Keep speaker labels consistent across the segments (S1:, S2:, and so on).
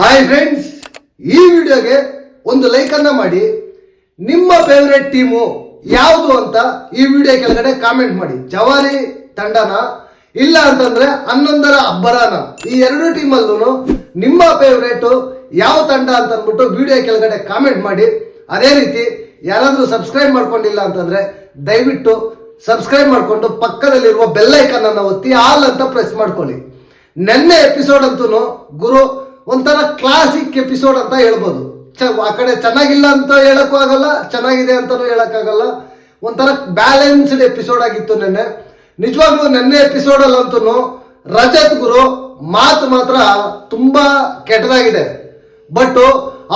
S1: Hi friends ಈ ವಿಡಿಯೋಗೆ ಒಂದು ಲೈಕ್ ಅನ್ನ ಮಾಡಿ. ನಿಮ್ಮ ಫೇವರೆಟ್ ಟೀಮು ಯಾವುದು ಅಂತ ಈ ವಿಡಿಯೋ ಕೆಳಗಡೆ ಕಾಮೆಂಟ್ ಮಾಡಿ. ಜವಾರಿ, ತಂಡನ, ಇಲ್ಲ ಅಂತಂದ್ರೆ ಹನ್ನೊಂದರ ಅಬ್ಬರಾನ. ಈ ಎರಡು ಟೀಮಲ್ಲೂ ನಿಮ್ಮ ಫೇವ್ರೇಟು ಯಾವ ತಂಡ ಅಂತ ಅಂದ್ಬಿಟ್ಟು ವಿಡಿಯೋ ಕೆಳಗಡೆ ಕಾಮೆಂಟ್ ಮಾಡಿ. ಅದೇ ರೀತಿ ಯಾರಾದರೂ ಸಬ್ಸ್ಕ್ರೈಬ್ ಮಾಡ್ಕೊಂಡಿಲ್ಲ ಅಂತಂದ್ರೆ ದಯವಿಟ್ಟು ಸಬ್ಸ್ಕ್ರೈಬ್ ಮಾಡಿಕೊಂಡು ಪಕ್ಕದಲ್ಲಿರುವ ಬೆಲ್ ಐಕನ್ ಅನ್ನ ಒತ್ತಿ ಆಲ್ ಅಂತ ಪ್ರೆಸ್ ಮಾಡ್ಕೊಳ್ಳಿ. ನೆನ್ನೆ ಎಪಿಸೋಡ್ ಅಂತೂ ಗುರು ಒಂಥರ ಕ್ಲಾಸಿಕ್ ಎಪಿಸೋಡ್ ಅಂತ ಹೇಳ್ಬೋದು. ಚ, ಆ ಕಡೆ ಚೆನ್ನಾಗಿಲ್ಲ ಅಂತ ಹೇಳಕ್ಕೂ ಆಗಲ್ಲ, ಚೆನ್ನಾಗಿದೆ ಅಂತಲೂ ಹೇಳಕ್ಕಾಗಲ್ಲ. ಒಂಥರ ಬ್ಯಾಲೆನ್ಸ್ಡ್ ಎಪಿಸೋಡ್ ಆಗಿತ್ತು ನೆನ್ನೆ. ನಿಜವಾಗ್ಲೂ ನೆನ್ನೆ ಎಪಿಸೋಡಲ್ಲಂತೂ ರಜತ್ ಗುರು ಮಾತು ಮಾತ್ರ ತುಂಬಾ ಕೆಟ್ಟದಾಗಿದೆ. ಬಟ್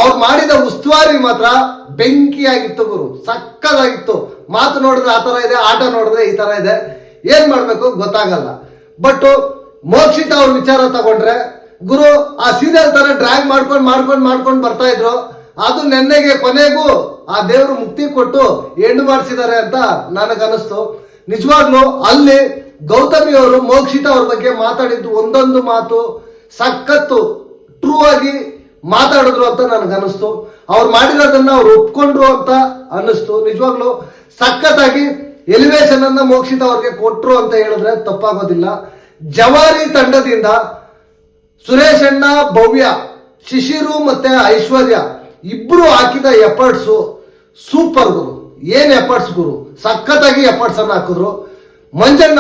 S1: ಅವ್ರು ಮಾಡಿದ ಉಸ್ತುವಾರಿ ಮಾತ್ರ ಬೆಂಕಿಯಾಗಿತ್ತು ಗುರು. ಸಕ್ಕದಾಗಿತ್ತು. ಮಾತು ನೋಡಿದ್ರೆ ಆ ತರ ಇದೆ, ಆಟ ನೋಡಿದ್ರೆ ಈ ತರ ಇದೆ. ಏನ್ ಮಾಡ್ಬೇಕು ಗೊತ್ತಾಗಲ್ಲ. ಬಟ್ ಮೋಕ್ಷಿತ ಅವ್ರ ವಿಚಾರ ತಗೊಂಡ್ರೆ ಗುರು, ಆ ಸೀರಿಯಲ್ ತರ ಡ್ರ್ಯಾಗ್ ಮಾಡ್ಕೊಂಡು ಮಾಡ್ಕೊಂಡು ಮಾಡ್ಕೊಂಡು ಬರ್ತಾ ಇದ್ರು. ಅದು ನೆನ್ನೆಗೆ ಕೊನೆಗೂ ಆ ದೇವರು ಮುಕ್ತಿ ಕೊಟ್ಟು ಹೆಣ್ಣು ಮಾಡಿಸಿದ್ದಾರೆ ಅಂತ ನನಗನ್ನಿಸ್ತು. ನಿಜವಾಗ್ಲೂ ಅಲ್ಲಿ ಗೌತಮಿ ಅವರು, ಮೋಕ್ಷಿತ ಅವ್ರ ಬಗ್ಗೆ ಮಾತಾಡಿದ್ದು ಒಂದೊಂದು ಮಾತು ಸಖತ್ತು ಟ್ರೂ ಆಗಿ ಮಾತಾಡಿದ್ರು ಅಂತ ನನಗನ್ನಿಸ್ತು. ಅವ್ರು ಮಾಡಿರೋದನ್ನ ಅವ್ರು ಒಪ್ಕೊಂಡ್ರು ಅಂತ ಅನ್ನಿಸ್ತು. ನಿಜವಾಗ್ಲೂ ಸಖತ್ತಾಗಿ ಎಲಿವೇಶನ್ ಅನ್ನ ಮೋಕ್ಷಿತ ಅವ್ರಿಗೆ ಕೊಟ್ರು ಅಂತ ಹೇಳಿದ್ರೆ ತಪ್ಪಾಗೋದಿಲ್ಲ. ಜವಾರಿ ತಂಡದಿಂದ ಸುರೇಶ್ ಅಣ್ಣ, ಭವ್ಯ, ಶಿಶಿರು ಮತ್ತೆ ಐಶ್ವರ್ಯ ಇಬ್ರು ಹಾಕಿದ ಎಫರ್ಟ್ಸು ಸೂಪರ್ ಗುರು. ಏನ್ ಎಫರ್ಟ್ಸ್ ಗುರು? ಸಖತ್ತಾಗಿ ಎಫರ್ಟ್ಸ್ ಹಾಕಿದ್ರು. ಮಂಜಣ್ಣ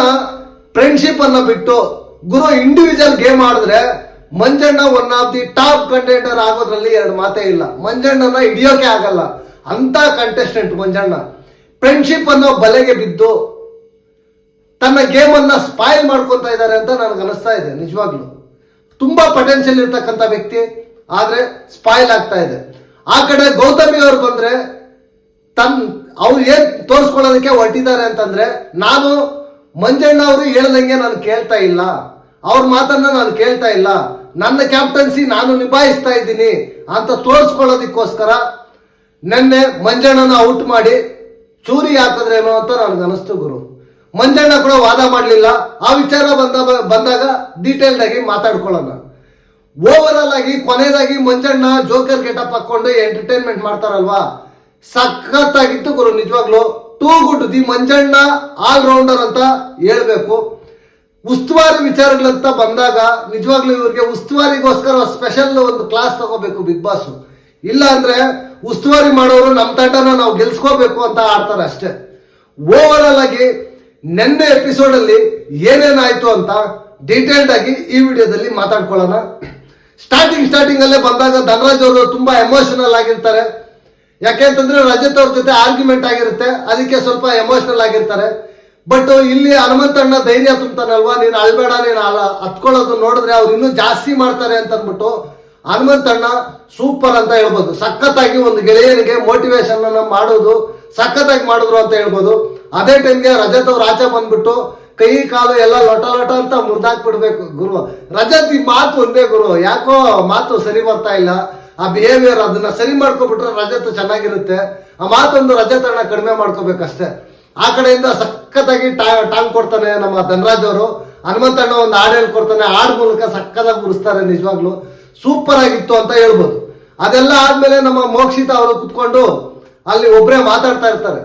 S1: ಫ್ರೆಂಡ್ಶಿಪ್ ಅನ್ನ ಬಿಟ್ಟು ಗುರು ಇಂಡಿವಿಜುವಲ್ ಗೇಮ್ ಆಡಿದ್ರೆ Manjanna one of the top contender ಆಗೋದ್ರಲ್ಲಿ ಎರಡು ಮಾತೇ ಇಲ್ಲ. ಮಂಜಣ್ಣನ ಹಿಡಿಯೋಕೆ ಆಗಲ್ಲ. ಅಂತ ಕಂಟೆಸ್ಟೆಂಟ್ ಮಂಜಣ್ಣ. ಫ್ರೆಂಡ್ಶಿಪ್ ಅನ್ನೋ ಬಲೆಗೆ ಬಿದ್ದು ತನ್ನ ಗೇಮ್ ಅನ್ನ ಸ್ಪಾಯಿಲ್ ಮಾಡ್ಕೊಂತ ಇದ್ದಾರೆ ಅಂತ ನನಗೆ ಅನಿಸ್ತಾ ಇದೆ, ನಿಜವಾಗ್ಲು. ತುಂಬಾ ಪೊಟೆನ್ಷಿಯಲ್ ಇರ್ತಕ್ಕಂಥ ವ್ಯಕ್ತಿ, ಆದ್ರೆ ಸ್ಪಾಯ್ಲ್ ಆಗ್ತಾ ಇದೆ. ಆ ಕಡೆ ಗೌತಮಿ ಅವ್ರು ಬಂದ್ರೆ ತನ್, ಅವ್ರು ಏನ್ ತೋರಿಸ್ಕೊಳ್ಳೋದಕ್ಕೆ ಹೊರಟಿದ್ದಾರೆ ಅಂತಂದ್ರೆ, ನಾನು ಮಂಜಣ್ಣ ಅವರು ಹೇಳ್ದಂಗೆ ನಾನು ಕೇಳ್ತಾ ಇಲ್ಲ. ಅವ್ರ ಮಾತನ್ನ ನಾನು ಕೇಳ್ತಾ ಇಲ್ಲ. ನನ್ನ ಕ್ಯಾಪ್ಟನ್ಸಿ ನಾನು ನಿಭಾಯಿಸ್ತಾ ಇದ್ದೀನಿ ಅಂತ ತೋರಿಸ್ಕೊಳ್ಳೋದಕ್ಕೋಸ್ಕರ ನಿನ್ನೆ ಮಂಜಣ್ಣನ ಔಟ್ ಮಾಡಿ ಚೂರಿ ಹಾಕಿದ್ರೇನೋ ಅಂತ ನನಗೆ ಅನಿಸ್ತು ಗುರು. ಮಂಜಣ್ಣ ಕೂಡ ವಾದ ಮಾಡಲಿಲ್ಲ. ಆ ವಿಚಾರ ಬಂದ ಬಂದಾಗ ಡೀಟೇಲ್ಡ್ ಆಗಿ ಮಾತಾಡ್ಕೊಳ್ಳೋಣ. ಓವರ್ ಆಲ್ ಆಗಿ, ಕೊನೆಯದಾಗಿ ಮಂಜಣ್ಣ ಜೋಕರ್ ಗೆಟಪ್ ಹಾಕೊಂಡು ಎಂಟರ್ಟೈನ್ಮೆಂಟ್ ಮಾಡ್ತಾರಲ್ವಾ? ಸಖತ್ತಾಗಿತ್ತು ಗುರು, ನಿಜವಾಗ್ಲು. Too good the Manjanna all rounder ಅಂತ ಹೇಳ್ಬೇಕು. ಉಸ್ತುವಾರಿ ವಿಚಾರಗಳಂತ ಬಂದಾಗ, ನಿಜವಾಗ್ಲೂ ಇವ್ರಿಗೆ ಉಸ್ತುವಾರಿಗೋಸ್ಕರ ಸ್ಪೆಷಲ್ ಒಂದು ಕ್ಲಾಸ್ ತಗೋಬೇಕು ಬಿಗ್ ಬಾಸ್ ಇಲ್ಲ ಅಂದ್ರೆ ಉಸ್ತುವಾರಿ ಮಾಡೋರು ನಮ್ಮ ತಂಡನ ನಾವು ಗೆಲ್ಸ್ಕೋಬೇಕು ಅಂತ ಆಡ್ತಾರೆ ಅಷ್ಟೇ. ಓವರ್ ಆಲ್ ಆಗಿ ನೆನ್ನೆ ಎಪಿಸೋಡ್ ಅಲ್ಲಿ ಏನೇನಾಯ್ತು ಅಂತ ಡೀಟೇಲ್ಡ್ ಆಗಿ ಈ ವಿಡಿಯೋದಲ್ಲಿ ಮಾತಾಡ್ಕೊಳ್ಳೋಣ. ಸ್ಟಾರ್ಟಿಂಗ್ ಸ್ಟಾರ್ಟಿಂಗ್ ಅಲ್ಲೇ ಬಂದಾಗ ಧನರಾಜ್ ಅವರು ತುಂಬಾ ಎಮೋಷನಲ್ ಆಗಿರ್ತಾರೆ. ಯಾಕೆಂತಂದ್ರೆ ರಜತ್ ಅವ್ರ ಜೊತೆ ಆರ್ಗ್ಯುಮೆಂಟ್ ಆಗಿರುತ್ತೆ. ಅದಕ್ಕೆ ಸ್ವಲ್ಪ ಎಮೋಷನಲ್ ಆಗಿರ್ತಾರೆ. ಬಟ್ ಇಲ್ಲಿ ಹನುಮಂತಣ್ಣ ಧೈರ್ಯ ತುಂಬ್ತಾನಲ್ವಾ? ನೀನು ಅಳ್ಬೇಡ, ನೀನು ಹತ್ಕೊಳ್ಳೋದು ನೋಡಿದ್ರೆ ಅವ್ರು ಇನ್ನೂ ಜಾಸ್ತಿ ಮಾಡ್ತಾರೆ ಅಂತ ಅಂದ್ಬಿಟ್ಟು ಹನುಮಂತಣ್ಣ ಸೂಪರ್ ಅಂತ ಹೇಳ್ಬೋದು. ಸಖತ್ತಾಗಿ ಒಂದು ಗೆಳೆಯನಿಗೆ ಮೋಟಿವೇಶನ್ ಮಾಡೋದು ಸಖತ್ತಾಗಿ ಮಾಡಿದ್ರು ಅಂತ ಹೇಳ್ಬೋದು. ಅದೇ ಟೈಮ್ಗೆ ರಜತ್ ಅವ್ರು ಆಚೆ ಬಂದ್ಬಿಟ್ಟು ಕೈ, ಕಾಲು ಎಲ್ಲ ಲೊಟ ಲೊಟ ಅಂತ ಮುರಿದಾಕ್ಬಿಡ್ಬೇಕು ಗುರು. ರಜತ್ ಈ ಮಾತು ಒಂದೇ ಗುರು. ಯಾಕೋ ಮಾತು ಸರಿ ಬರ್ತಾ ಇಲ್ಲ. ಆ ಬಿಹೇವಿಯರ್ ಅದನ್ನ ಸರಿ ಮಾಡ್ಕೊಬಿಟ್ರೆ ರಜತ್ ಚೆನ್ನಾಗಿರುತ್ತೆ. ಆ ಮಾತೊಂದು ರಜತ್ ಅಣ್ಣ ಕಡಿಮೆ ಮಾಡ್ಕೋಬೇಕಷ್ಟೇ. ಆ ಕಡೆಯಿಂದ ಸಖತ್ತಾಗಿ ಟಾ- ಟಾಂಗ್ ಕೊಡ್ತಾನೆ ನಮ್ಮ ಧನರಾಜ್ ಅವರು. ಹನುಮಂತಣ್ಣ ಒಂದು ಹಾಡು ಹೇಳ್ಕೊಡ್ತಾನೆ. ಹಾಡ್ ಮೂಲಕ ಸಖತ್ತಾಗಿ ಮುಡಿಸ್ತಾರೆ ನಿಜವಾಗ್ಲು. ಸೂಪರ್ ಆಗಿತ್ತು ಅಂತ ಹೇಳ್ಬೋದು. ಅದೆಲ್ಲ ಆದ್ಮೇಲೆ ನಮ್ಮ ಮೋಕ್ಷಿತ ಅವರು ಕುತ್ಕೊಂಡು ಅಲ್ಲಿ ಒಬ್ಬರೇ ಮಾತಾಡ್ತಾ ಇರ್ತಾರೆ.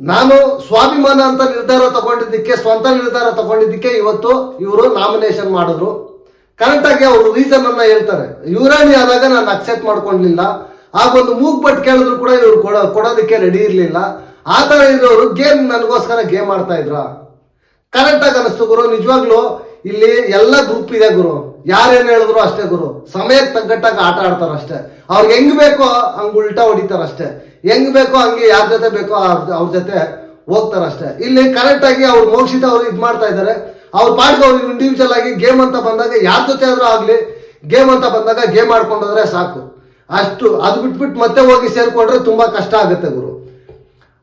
S1: ನಾನು ಸ್ವಾಭಿಮಾನ ಅಂತ ನಿರ್ಧಾರ ತಗೊಂಡಿದ್ದಕ್ಕೆ, ಸ್ವಂತ ನಿರ್ಧಾರ ತಗೊಂಡಿದ್ದಕ್ಕೆ ಇವತ್ತು ಇವರು ನಾಮಿನೇಷನ್ ಮಾಡಿದ್ರು. ಕರೆಕ್ಟ್ ಆಗಿ ಅವರು ರೀಸನ್ ಅನ್ನ ಹೇಳ್ತಾರೆ. ಯುವರಾಣಿ ಆದಾಗ ನಾನು ಅಕ್ಸೆಪ್ಟ್ ಮಾಡ್ಕೊಂಡ್ಲಿಲ್ಲ ಹಾಗೊಂದು ಮೂಗ್ ಬಟ್ ಕೇಳಿದ್ರು ಕೂಡ ಇವರು ಕೊಡ, ಕೊಡೋದಕ್ಕೆ ರೆಡಿ ಇರ್ಲಿಲ್ಲ. ಆ ಥರ ಇರೋರು ಗೇಮ್ ನನಗೋಸ್ಕರ ಗೇಮ್ ಆಡ್ತಾ ಇದ್ರ? ಕರೆಕ್ಟ್ ಆಗಿ ಅನಿಸ್ತು ಗುರು, ನಿಜವಾಗ್ಲು ಇಲ್ಲಿ ಎಲ್ಲ ಗ್ರೂಪ್ ಇದೆ ಗುರು. ಯಾರೇನು ಹೇಳಿದ್ರು ಅಷ್ಟೇ ಗುರು. ಸಮಯಕ್ಕೆ ತಗ್ಗಟ್ಟಾಗ ಆಟ ಆಡ್ತಾರ ಅಷ್ಟೇ. ಅವ್ರಿಗೆ ಹೆಂಗ್ ಬೇಕೋ ಹಂಗೆ ಉಲ್ಟಾ ಹೊಡಿತಾರ ಅಷ್ಟೇ. ಹೆಂಗ್ ಬೇಕೋ ಹಂಗೆ ಯಾರ ಜೊತೆ ಬೇಕೋ ಅವ್ರ ಜೊತೆ ಹೋಗ್ತಾರ ಅಷ್ಟೇ. ಇಲ್ಲಿ ಕರೆಕ್ಟ್ ಆಗಿ ಅವ್ರು ಮೋಕ್ಷಿತ ಅವ್ರು ಇದು ಮಾಡ್ತಾ ಇದ್ದಾರೆ ಅವ್ರ ಪಾಡ್ಗೆ ಅವ್ರಿಗೆ ಇಂಡಿವಿಜುವಲ್ ಆಗಿ ಗೇಮ್ ಅಂತ ಬಂದಾಗ ಯಾರ ಜೊತೆ ಆದ್ರೂ ಆಗ್ಲಿ, ಗೇಮ್ ಅಂತ ಬಂದಾಗ ಗೇಮ್ ಆಡ್ಕೊಂಡೋದ್ರೆ ಸಾಕು. ಅಷ್ಟು, ಅದು ಬಿಟ್ಬಿಟ್ಟು ಮತ್ತೆ ಹೋಗಿ ಸೇರ್ಕೊಂಡ್ರೆ ತುಂಬಾ ಕಷ್ಟ ಆಗುತ್ತೆ ಗುರು.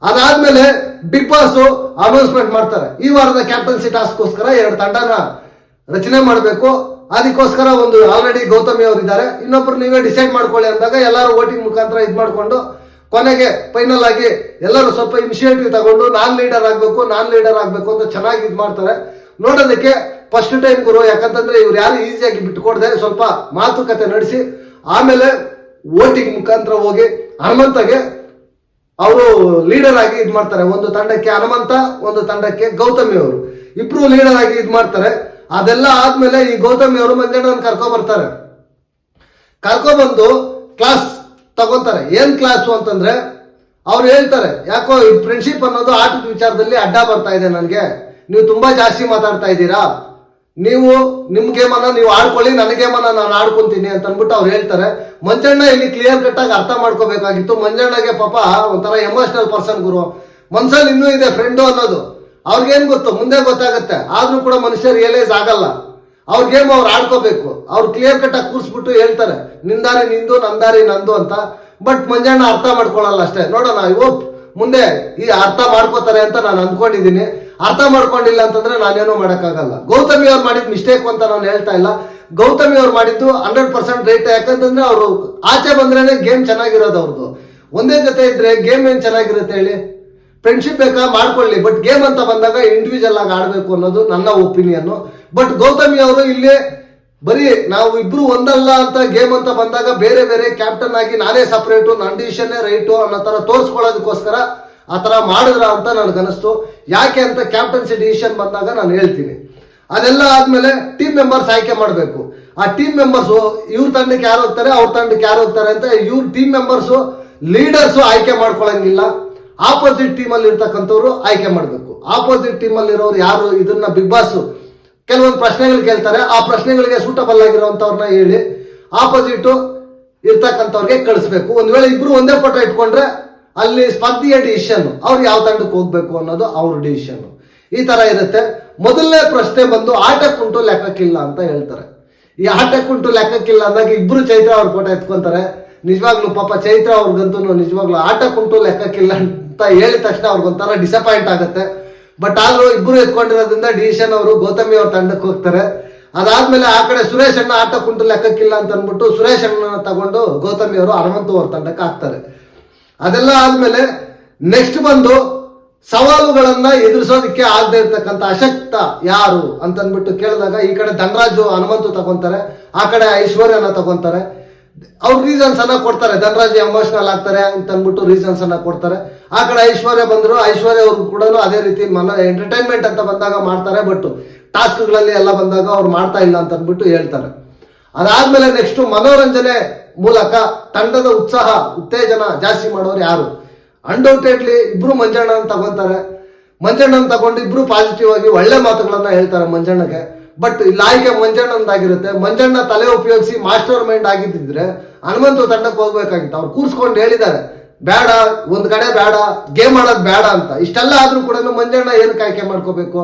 S1: ಅದಾದ್ಮೇಲೆ ಬಿಗ್ ಬಾಸ್ ಅನೌನ್ಸ್ಮೆಂಟ್ ಮಾಡ್ತಾರೆ. ಈ ವಾರದ ಕ್ಯಾಪ್ಟನ್ಸಿ ಟಾಸ್ಕ್ಗೋಸ್ಕರ ಎರಡು ತಂಡನ ರಚನೆ ಮಾಡಬೇಕು. ಅದಕ್ಕೋಸ್ಕರ ಒಂದು ಆಲ್ರೆಡಿ ಗೌತಮಿ ಅವರಿದ್ದಾರೆ. ಇನ್ನೊಬ್ರು ನೀವೇ ಡಿಸೈಡ್ ಮಾಡ್ಕೊಳ್ಳಿ ಅಂದಾಗ ಎಲ್ಲರೂ ವೋಟಿಂಗ್ ಮುಖಾಂತರ ಇದು ಮಾಡಿಕೊಂಡು ಕೊನೆಗೆ ಫೈನಲ್ ಆಗಿ ಎಲ್ಲರೂ ಸ್ವಲ್ಪ ಇನಿಷಿಯೇಟಿವ್ ತಗೊಂಡು ನಾನ್ ಲೀಡರ್ ಆಗಬೇಕು, ನಾನ್ ಲೀಡರ್ ಆಗಬೇಕು ಅಂತ ಚೆನ್ನಾಗಿ ಇದು ಮಾಡ್ತಾರೆ. ನೋಡೋದಕ್ಕೆ ಫಸ್ಟ್ ಟೈಮ್ ಗುರು, ಯಾಕಂತಂದ್ರೆ ಇವ್ರು ಯಾರು ಈಸಿಯಾಗಿ ಬಿಟ್ಕೊಡ್ದೆ ಸ್ವಲ್ಪ ಮಾತುಕತೆ ನಡೆಸಿ, ಆಮೇಲೆ ವೋಟಿಂಗ್ ಮುಖಾಂತರ ಹೋಗಿ ಹನುಮಂತಗೆ ಅವರು ಲೀಡರ್ ಆಗಿ ಇದು ಮಾಡ್ತಾರೆ. ಒಂದು ತಂಡಕ್ಕೆ ಹನುಮಂತ, ಒಂದು ತಂಡಕ್ಕೆ ಗೌತಮಿ ಅವರು. ಇಬ್ರು ಲೀಡರ್ ಆಗಿ ಇದು ಮಾಡ್ತಾರೆ. ಅದೆಲ್ಲ ಆದ್ಮೇಲೆ ಈ ಗೌತಮಿ ಅವರು ಮಂಜಣ್ಣನ ಕರ್ಕೊ ಬರ್ತಾರೆ. ಕ್ಲಾಸ್ ತಗೊಂತಾರೆ. ಏನ್ ಕ್ಲಾಸು ಅಂತಂದ್ರೆ ಅವ್ರು ಹೇಳ್ತಾರೆ, ಯಾಕೋ ಈ ಫ್ರೆಂಡ್ಶಿಪ್ ಅನ್ನೋದು ಆಟದ ವಿಚಾರದಲ್ಲಿ ಅಡ್ಡ ಬರ್ತಾ ಇದೆ ನನಗೆ. ನೀವು ತುಂಬಾ ಜಾಸ್ತಿ ಮಾತಾಡ್ತಾ ಇದ್ದೀರಾ. ನೀವು ನಿಮ್ ಗೇಮನ್ನ ನೀವು ಆಡ್ಕೊಳ್ಳಿ ನನ್ನ ಗೇಮನ್ನ ನಾನು ಆಡ್ಕೊಂತೀನಿ ಅಂತ ಅಂದ್ಬಿಟ್ಟು ಅವ್ರು ಹೇಳ್ತಾರೆ. ಮಂಜಣ್ಣ ಇಲ್ಲಿ ಕ್ಲಿಯರ್ ಕಟ್ ಆಗಿ ಅರ್ಥ ಮಾಡ್ಕೋಬೇಕಾಗಿತ್ತು. ಮಂಜಣ್ಣಗೆ ಪಾಪ ಒಂಥರ ಎಮೋಷನಲ್ ಪರ್ಸನ್ ಗುರು. ಮನ್ಸಲ್ಲಿ ಇನ್ನೂ ಇದೆ ಫ್ರೆಂಡು ಅನ್ನೋದು. ಅವ್ರಿಗೇನ್ ಗೊತ್ತು? ಮುಂದೆ ಗೊತ್ತಾಗುತ್ತೆ. ಆದ್ರೂ ಕೂಡ ಮನುಷ್ಯ ರಿಯಲೈಸ್ ಆಗಲ್ಲ. ಅವ್ರ ಗೇಮ್ ಅವ್ರು ಆಡ್ಕೋಬೇಕು. ಅವ್ರು ಕ್ಲಿಯರ್ ಕಟ್ ಆಗಿ ಕೂರಿಸ್ಬಿಟ್ಟು ಹೇಳ್ತಾರೆ, ನಿಂದಾರಿ ನಿಂದು, ನಂದಾರಿ ನಂದು ಅಂತ. ಬಟ್ ಮಂಜಣ್ಣ ಅರ್ಥ ಮಾಡ್ಕೊಳ್ಳಲ್ಲ ಅಷ್ಟೇ. ನೋಡೋಣ ಹೋಪ್ ಮುಂದೆ ಈ ಅರ್ಥ ಮಾಡ್ಕೋತಾರೆ ಅಂತ ನಾನು ಅಂದ್ಕೊಂಡಿದ್ದೀನಿ. ಅರ್ಥ ಮಾಡ್ಕೊಂಡಿಲ್ಲ ಅಂತಂದ್ರೆ ನಾನೇನು ಮಾಡೋಕ್ಕಾಗಲ್ಲ. ಗೌತಮಿ ಅವ್ರು ಮಾಡಿದ ಮಿಸ್ಟೇಕ್ ಅಂತ ನಾನು ಹೇಳ್ತಾ ಇಲ್ಲ. ಗೌತಮಿ ಅವ್ರು ಮಾಡಿದ್ದು ಹಂಡ್ರೆಡ್ ಪರ್ಸೆಂಟ್ ರೈಟ್ ಯಾಕಂತಂದ್ರೆ ಅವರು ಆಚೆ ಬಂದ್ರೇನೆ ಗೇಮ್ ಚೆನ್ನಾಗಿರೋದು ಅವ್ರದ್ದು ಒಂದೇ ಜೊತೆ ಇದ್ರೆ ಗೇಮ್ ಏನು ಚೆನ್ನಾಗಿರುತ್ತೆ ಹೇಳಿ? ಫ್ರೆಂಡ್ಶಿಪ್ ಬೇಕಾ ಮಾಡ್ಕೊಳ್ಳಿ ಬಟ್ ಗೇಮ್ ಅಂತ ಬಂದಾಗ ಇಂಡಿವಿಜುವಲ್ ಆಗಿ ಆಡಬೇಕು ಅನ್ನೋದು ನನ್ನ ಒಪಿನಿಯನ್ ಬಟ್ ಗೌತಮಿ ಅವರು ಇಲ್ಲಿ ಬರೀ ನಾವು ಇಬ್ರು ಒಂದಲ್ಲ ಅಂತ ಗೇಮ್ ಅಂತ ಬಂದಾಗ ಬೇರೆ ಬೇರೆ ಕ್ಯಾಪ್ಟನ್ ಆಗಿ ನಾನೇ ಸಪ್ರೇಟು ನನ್ನ ಡಿಸಿಷನ್ನೇ ರೈಟು ಅನ್ನೋ ಥರ ತೋರಿಸ್ಕೊಳ್ಳೋದಕ್ಕೋಸ್ಕರ ಆ ಥರ ಮಾಡಿದ್ರ ಅಂತ ನನಗನ್ನಿಸ್ತು ಯಾಕೆ ಅಂತ ಕ್ಯಾಪ್ಟನ್ಸಿ ಡಿಸಿಷನ್ ಬಂದಾಗ ನಾನು ಹೇಳ್ತೀನಿ. ಅದೆಲ್ಲ ಆದಮೇಲೆ ಟೀಮ್ ಮೆಂಬರ್ಸ್ ಆಯ್ಕೆ ಮಾಡಬೇಕು. ಆ ಟೀಮ್ ಮೆಂಬರ್ಸ್ ಇವ್ರ ತಂಡಕ್ಕೆ ಯಾರು ಹೋಗ್ತಾರೆ, ಅವ್ರ ತಂಡಕ್ಕೆ ಯಾರು ಹೋಗ್ತಾರೆ ಅಂತ ಇವ್ರ ಟೀಮ್ ಮೆಂಬರ್ಸ್ ಲೀಡರ್ಸ್ ಆಯ್ಕೆ ಮಾಡ್ಕೊಳಂಗಿಲ್ಲ. ಆಪೋಸಿಟ್ ಟೀಮ್ ಅಲ್ಲಿ ಇರ್ತಕ್ಕಂಥವ್ರು ಆಯ್ಕೆ ಮಾಡಬೇಕು. ಆಪೋಸಿಟ್ ಟೀಮ್ ಇರೋರು ಯಾರು? ಇದನ್ನ ಬಿಗ್ ಬಾಸ್ ಕೆಲವೊಂದು ಪ್ರಶ್ನೆಗಳು ಕೇಳ್ತಾರೆ. ಆ ಪ್ರಶ್ನೆಗಳಿಗೆ ಸೂಟಬಲ್ ಆಗಿರುವಂತವ್ರನ್ನ ಹೇಳಿ ಆಪೋಸಿಟ್ ಇರ್ತಕ್ಕಂಥವ್ರಿಗೆ ಕಳಿಸ್ಬೇಕು. ಒಂದ್ ವೇಳೆ ಇಬ್ರು ಒಂದೇ ಫೋಟೋ ಇಟ್ಕೊಂಡ್ರೆ ಅಲ್ಲಿ ಸ್ಪರ್ಧಿಯ ಡಿಸಿಷನ್ ಅವ್ರು ಯಾವ ತಂಡಕ್ಕೆ ಹೋಗ್ಬೇಕು ಅನ್ನೋದು ಅವ್ರ ಡಿಸಿಷನ್ ಈ ತರ ಇರುತ್ತೆ. ಮೊದಲನೇ ಪ್ರಶ್ನೆ ಬಂದು ಆಟಕ್ಕುಂಟು ಲೆಕ್ಕಕ್ಕಿಲ್ಲ ಅಂತ ಹೇಳ್ತಾರೆ. ಈ ಆಟಕ್ಕುಂಟು ಲೆಕ್ಕಕ್ಕಿಲ್ಲ ಅಂದಾಗ ಇಬ್ರು ಚೈತ್ರ ಅವ್ರ ಫೋಟೋ ಎತ್ಕೊಂತಾರೆ. ನಿಜವಾಗ್ಲೂ ಪಾಪ ಚೈತ್ರ ಅವ್ರಿಗಂತೂ ನಿಜವಾಗ್ಲೂ ಆಟಕ್ಕುಂಟು ಲೆಕ್ಕಕ್ಕಿಲ್ಲ ಅಂತ ಹೇಳಿದ ತಕ್ಷಣ ಅವ್ರಿಗೊಂಥರ ಡಿಸಪಾಯಿಂಟ್ ಆಗುತ್ತೆ. ಬಟ್ ಆದರೂ ಇಬ್ರು ಎತ್ಕೊಂಡಿರೋದ್ರಿಂದ ಡಿಶನ್ ಅವರು ಗೌತಮಿ ಅವ್ರ ತಂಡಕ್ಕೆ ಹೋಗ್ತಾರೆ. ಅದಾದ್ಮೇಲೆ ಆ ಕಡೆ ಸುರೇಶ್ ಅಣ್ಣ ಆಟ ಕುಂಟು ಲೆಕ್ಕಕ್ಕಿಲ್ಲ ಅಂತ ಅಂದ್ಬಿಟ್ಟು ಸುರೇಶ್ ಅಣ್ಣನ ತಗೊಂಡು ಗೌತಮಿ ಅವರು ಹನುಮಂತು ಅವ್ರ ತಂಡಕ್ಕೆ ಹಾಕ್ತಾರೆ. ಅದೆಲ್ಲ ಆದ್ಮೇಲೆ ನೆಕ್ಸ್ಟ್ ಬಂದು ಸವಾಲುಗಳನ್ನ ಎದುರಿಸೋದಕ್ಕೆ ಆಗದೆ ಇರ್ತಕ್ಕಂಥ ಅಶಕ್ತ ಯಾರು ಅಂತ ಅಂದ್ಬಿಟ್ಟು ಕೇಳಿದಾಗ ಈ ಕಡೆ ಧನರಾಜು, ಹನುಮಂತು ತಗೊಂತಾರೆ. ಆ ಕಡೆ ಐಶ್ವರ್ಯನ ತಗೊಂತಾರೆ. ಅವ್ರ ರೀಸನ್ಸ್ ಅನ್ನ ಕೊಡ್ತಾರೆ. ಧನರಾಜ್ ಎಮೋಷನಲ್ ಆಗ್ತಾರೆ ಅಂತ ಅಂದ್ಬಿಟ್ಟು ರೀಸನ್ಸ್ ಅನ್ನ ಕೊಡ್ತಾರೆ. ಆ ಕಡೆ ಐಶ್ವರ್ಯ ಬಂದ್ರು. ಐಶ್ವರ್ಯ ಅವ್ರು ಕೂಡ ಅದೇ ರೀತಿ ಮನ ಎಂಟರ್ಟೈನ್ಮೆಂಟ್ ಅಂತ ಬಂದಾಗ ಮಾಡ್ತಾರೆ ಬಟ್ ಟಾಸ್ಕ್ಗಳಲ್ಲಿ ಎಲ್ಲ ಬಂದಾಗ ಅವ್ರು ಮಾಡ್ತಾ ಇಲ್ಲ ಅಂತ ಅಂದ್ಬಿಟ್ಟು ಹೇಳ್ತಾರೆ. ಅದಾದ್ಮೇಲೆ ನೆಕ್ಸ್ಟ್ ಮನೋರಂಜನೆ ಮೂಲಕ ತಂಡದ ಉತ್ಸಾಹ, ಉತ್ತೇಜನ ಜಾಸ್ತಿ ಮಾಡೋರು ಯಾರು? ಅನ್ಡೌಟೆಡ್ಲಿ ಇಬ್ರು ಮಂಜಣ್ಣ ತಗೊಂತಾರೆ. ಮಂಜಣ್ಣನ ತಗೊಂಡು ಇಬ್ರು ಪಾಸಿಟಿವ್ ಆಗಿ ಒಳ್ಳೆ ಮಾತುಗಳನ್ನ ಹೇಳ್ತಾರೆ ಮಂಜಣ್ಣಗೆ. ಬಟ್ ಇಲ್ಲಿ ಆಯ್ಕೆ ಮಂಜಣ್ಣಂದಾಗಿರುತ್ತೆ ಮಂಜಣ್ಣ ತಲೆ ಉಪಯೋಗಿಸಿ ಮಾಸ್ಟರ್ ಮೈಂಡ್ ಆಗಿದ್ದಿದ್ರೆ ಹನುಮಂತು ತಂಡಕ್ಕೆ ಹೋಗ್ಬೇಕಾಗಿತ್ತು. ಅವ್ರು ಕೂರ್ಸ್ಕೊಂಡು ಹೇಳಿದ್ದಾರೆ, ಬೇಡ, ಒಂದ್ ಕಡೆ ಬೇಡ ಗೇಮ್ ಆಡೋದು ಬೇಡ ಅಂತ. ಇಷ್ಟೆಲ್ಲ ಆದ್ರೂ ಕೂಡ ಮಂಜಣ್ಣ ಏನು ಆಯ್ಕೆ ಮಾಡ್ಕೋಬೇಕು?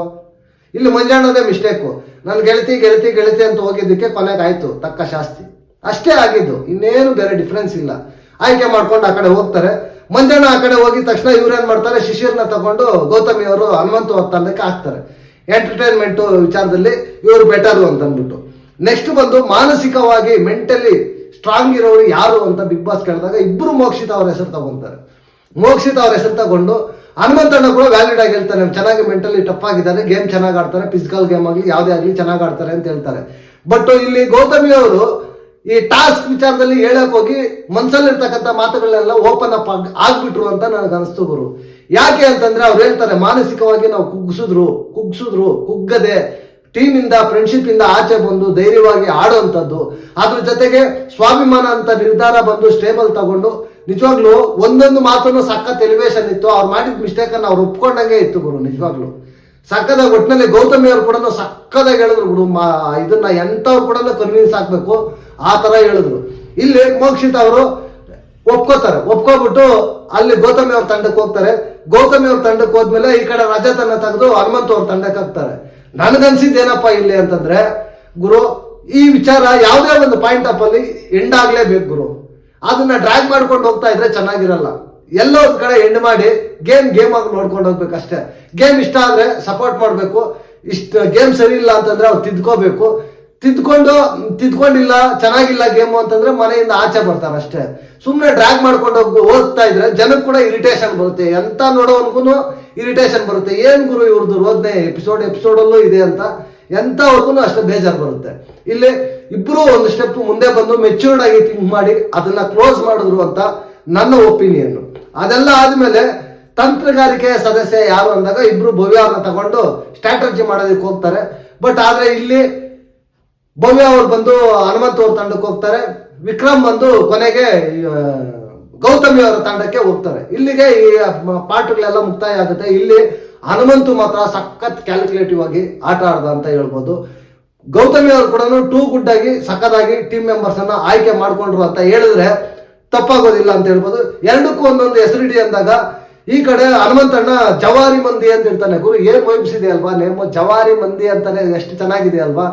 S1: ಇಲ್ಲಿ ಮಂಜಣ್ಣದೇ ಮಿಸ್ಟೇಕು ನನ್ನ ಗೆಳತಿ ಗೆಳತಿ ಗೆಳತಿ ಅಂತ ಹೋಗಿದ್ದಕ್ಕೆ ಕೊನೆಗಾಯ್ತು ತಕ್ಕ ಶಾಸ್ತಿ. ಅಷ್ಟೇ ಆಗಿದ್ದು, ಇನ್ನೇನು ಬೇರೆ ಡಿಫ್ರೆನ್ಸ್ ಇಲ್ಲ. ಆಯ್ಕೆ ಮಾಡ್ಕೊಂಡು ಆ ಕಡೆ ಹೋಗ್ತಾರೆ. ಮಂಜಣ್ಣ ಆ ಕಡೆ ಹೋಗಿದ ತಕ್ಷಣ ಇವ್ರೇನ್ ಮಾಡ್ತಾರೆ? ಶಿಶಿರ್ನ ತಗೊಂಡು ಗೌತಮಿ ಅವರು ಹನುಮಂತು ತಂಡಕ್ಕೆ ಹಾಕ್ತಾರೆ. ಎಂಟರ್ಟೈನ್ಮೆಂಟ್ ವಿಚಾರದಲ್ಲಿ ಇವರು ಬೆಟರು ಅಂತ ಅಂದ್ಬಿಟ್ಟು. ನೆಕ್ಸ್ಟ್ ಬಂದು ಮಾನಸಿಕವಾಗಿ ಮೆಂಟಲಿ ಸ್ಟ್ರಾಂಗ್ ಇರೋರು ಯಾರು ಅಂತ ಬಿಗ್ ಬಾಸ್ ಕೇಳಿದಾಗ ಇಬ್ರು ಮೋಕ್ಷಿತ ಅವ್ರ ಹೆಸರು ತಗೊಂತಾರೆ. ಮೋಕ್ಷಿತ ಅವ್ರ ಹೆಸರು ತಗೊಂಡು ಹನುಮಂತಣ್ಣ ಕೂಡ ವ್ಯಾಲಿಡ್ ಆಗಿ ಹೇಳ್ತಾರೆ, ಚೆನ್ನಾಗಿ ಮೆಂಟಲಿ ಟಫ್ ಆಗಿದ್ದಾರೆ ಗೇಮ್ ಚೆನ್ನಾಗಿ ಆಡ್ತಾರೆ ಫಿಸಿಕಲ್ ಗೇಮ್ ಆಗಲಿ, ಯಾವುದೇ ಆಗಲಿ ಚೆನ್ನಾಗಿ ಆಡ್ತಾರೆ ಅಂತ ಹೇಳ್ತಾರೆ. ಬಟ್ ಇಲ್ಲಿ ಗೌತಮಿ ಅವರು ಈ ಟಾಸ್ಕ್ ವಿಚಾರದಲ್ಲಿ ಹೇಳಕ್ ಹೋಗಿ ಮನ್ಸಲ್ಲಿರ್ತಕ್ಕಂಥ ಮಾತುಗಳನ್ನೆಲ್ಲ ಓಪನ್ ಅಪ್ ಆಗ್ಬಿಟ್ರು ಅಂತ ನನಗೆ ಅನಿಸ್ತು ಗುರು. ಯಾಕೆ ಅಂತಂದ್ರೆ ಅವ್ರು ಹೇಳ್ತಾರೆ, ಮಾನಸಿಕವಾಗಿ ನಾವು ಕುಗ್ಸಿದ್ರು ಕುಗ್ಸಿದ್ರು, ಕುಗ್ಗದೆ ಟೀಮ್ ಇಂದ ಫ್ರೆಂಡ್ಶಿಪ್ ಇಂದ ಆಚೆ ಬಂದು ಧೈರ್ಯವಾಗಿ ಆಡುವಂಥದ್ದು. ಅದ್ರ ಜೊತೆಗೆ ಸ್ವಾಭಿಮಾನ ಅಂತ ನಿರ್ಧಾರ ಬಂದು ಸ್ಟೇಬಲ್ ತಗೊಂಡು, ನಿಜವಾಗ್ಲೂ ಒಂದೊಂದು ಮಾತನ್ನು ಸಖತ್ ಎಲಿವೇಶನ್ ಇತ್ತು. ಅವ್ರು ಮಾಡಿದ ಮಿಸ್ಟೇಕ್ ಅನ್ನು ಅವ್ರು ಒಪ್ಕೊಂಡಂಗೆ ಇತ್ತು ಗುರು, ನಿಜವಾಗ್ಲು. ಸಕ್ಕದ ಒಟ್ಟಿನಲ್ಲಿ ಗೌತಮಿ ಅವ್ರು ಕೂಡ ಸಕ್ಕದಾಗಿ ಹೇಳಿದ್ರು ಗುರು ಇದನ್ನ ಎಂಥವ್ರು ಕೂಡ ಕನ್ವಿನ್ಸ್ ಆಗ್ಬೇಕು, ಆ ತರ ಹೇಳಿದ್ರು. ಇಲ್ಲಿ ಮೋಕ್ಷಿತ್ ಅವರು ಒಪ್ಕೋತಾರೆ. ಒಪ್ಕೋಬಿಟ್ಟು ಅಲ್ಲಿ ಗೌತಮಿ ಅವ್ರ ತಂಡಕ್ಕೆ ಹೋಗ್ತಾರೆ. ಗೌತಮಿ ಅವ್ರ ತಂಡಕ್ಕೆ ಹೋದ್ಮೇಲೆ ಈ ಕಡೆ ರಜತನ್ನ ತೆಗೆದು ಹನುಮಂತ ಅವ್ರ ತಂಡಕ್ಕೆ ಹಾಕ್ತಾರೆ. ನನಗನ್ಸಿದ್ದು ಏನಪ್ಪಾ ಇಲ್ಲಿ ಅಂತಂದ್ರೆ, ಗುರು, ಈ ವಿಚಾರ ಯಾವುದೇ ಒಂದು ಪಾಯಿಂಟ್ ಅಪ್ ಅಲ್ಲಿ ಎಂಡ್ ಆಗ್ಲೇಬೇಕು ಗುರು. ಅದನ್ನ ಡ್ರ್ಯಾಗ್ ಮಾಡ್ಕೊಂಡು ಹೋಗ್ತಾ ಇದ್ರೆ ಚೆನ್ನಾಗಿರಲ್ಲ. ಎಲ್ಲ ಒಂದ್ ಕಡೆ ಎಂಡ್ ಮಾಡಿ ಗೇಮ್ ಗೇಮ್ ಆಗಿ ನೋಡ್ಕೊಂಡು ಹೋಗ್ಬೇಕು ಅಷ್ಟೇ ಗೇಮ್ ಇಷ್ಟ ಆದ್ರೆ ಸಪೋರ್ಟ್ ಮಾಡಬೇಕು. ಇಷ್ಟ ಗೇಮ್ ಸರಿ ಇಲ್ಲ ಅಂತಂದ್ರೆ ಅವ್ರು ತಿದ್ಕೋಬೇಕು. ತಿದ್ಕೊಂಡು, ತಿದ್ಕೊಂಡಿಲ್ಲ, ಚೆನ್ನಾಗಿಲ್ಲ ಗೇಮು ಅಂತಂದ್ರೆ ಮನೆಯಿಂದ ಆಚೆ ಬರ್ತಾರೆ ಅಷ್ಟೇ. ಸುಮ್ಮನೆ ಡ್ರ್ಯಾಗ್ ಮಾಡ್ಕೊಂಡು ಹೋಗ್ತಾ ಇದ್ರೆ ಜನಕ್ಕೆ ಕೂಡ ಇರಿಟೇಷನ್ ಬರುತ್ತೆ. ಎಂತ ನೋಡೋವನ್ಗೂ ಇರಿಟೇಷನ್ ಬರುತ್ತೆ. ಏನ್ ಗುರು ಇವ್ರದ್ದು ಓದ್ನೆ ಎಪಿಸೋಡ್ ಎಪಿಸೋಡಲ್ಲೂ ಇದೆ ಅಂತ. ಎಂಥವ್ರಿಗೂ ಅಷ್ಟೇ ಬೇಜಾರು ಬರುತ್ತೆ. ಇಲ್ಲಿ ಇಬ್ಬರು ಒಂದು ಸ್ಟೆಪ್ ಮುಂದೆ ಬಂದು ಮೆಚೂರ್ಡ್ ಆಗಿ ಥಿಂಕ್ ಮಾಡಿ ಅದನ್ನ ಕ್ಲೋಸ್ ಮಾಡಿದ್ರು ಅಂತ ನನ್ನ ಒಪಿನಿಯನ್ ಅದೆಲ್ಲ ಆದ್ಮೇಲೆ ತಂತ್ರಗಾರಿಕೆ ಸದಸ್ಯ ಯಾರು ಅಂದಾಗ ಇಬ್ರು ಭವ್ಯ ತಗೊಂಡು ಸ್ಟ್ರಾಟಜಿ ಮಾಡೋದಕ್ಕೆ ಹೋಗ್ತಾರೆ. ಬಟ್ ಆದ್ರೆ ಇಲ್ಲಿ ಭವ್ಯ ಅವ್ರು ಬಂದು ಹನುಮಂತ ಅವ್ರ ತಂಡಕ್ಕೆ ಹೋಗ್ತಾರೆ. ವಿಕ್ರಮ್ ಬಂದು ಕೊನೆಗೆ ಗೌತಮಿ ಅವರ ತಂಡಕ್ಕೆ ಹೋಗ್ತಾರೆ. ಇಲ್ಲಿಗೆ ಈ ಪಾಠಗಳೆಲ್ಲ ಮುಕ್ತಾಯ ಆಗುತ್ತೆ. ಇಲ್ಲಿ ಹನುಮಂತು ಮಾತ್ರ ಸಖತ್ ಕ್ಯಾಲ್ಕುಲೇಟಿವ್ ಆಗಿ ಆಟ ಆಡ್ದ ಅಂತ ಹೇಳ್ಬೋದು. ಗೌತಮಿ ಅವರು ಕೂಡ ಟೂ ಗುಡ್ ಆಗಿ ಸಖತ್ತಾಗಿ ಟೀಮ್ ಮೆಂಬರ್ಸ್ ಅನ್ನ ಆಯ್ಕೆ ಮಾಡ್ಕೊಂಡ್ರು ಅಂತ ಹೇಳಿದ್ರೆ ತಪ್ಪಾಗೋದಿಲ್ಲ ಅಂತ ಹೇಳ್ಬೋದು. ಎರಡಕ್ಕೂ ಒಂದೊಂದು ಹೆಸರಿಡಿ ಅಂದಾಗ, ಈ ಕಡೆ ಹನುಮಂತಣ್ಣ ಜವಾರಿ ಮಂದಿ ಅಂತ ಇರ್ತಾನೆ ಗುರು, ಏನ್ ಇದೆ ಅಲ್ವಾ ನೇಮು ಜವಾರಿ ಮಂದಿ ಅಂತಾನೆ ಎಷ್ಟು ಚೆನ್ನಾಗಿದೆ ಅಲ್ವಾ?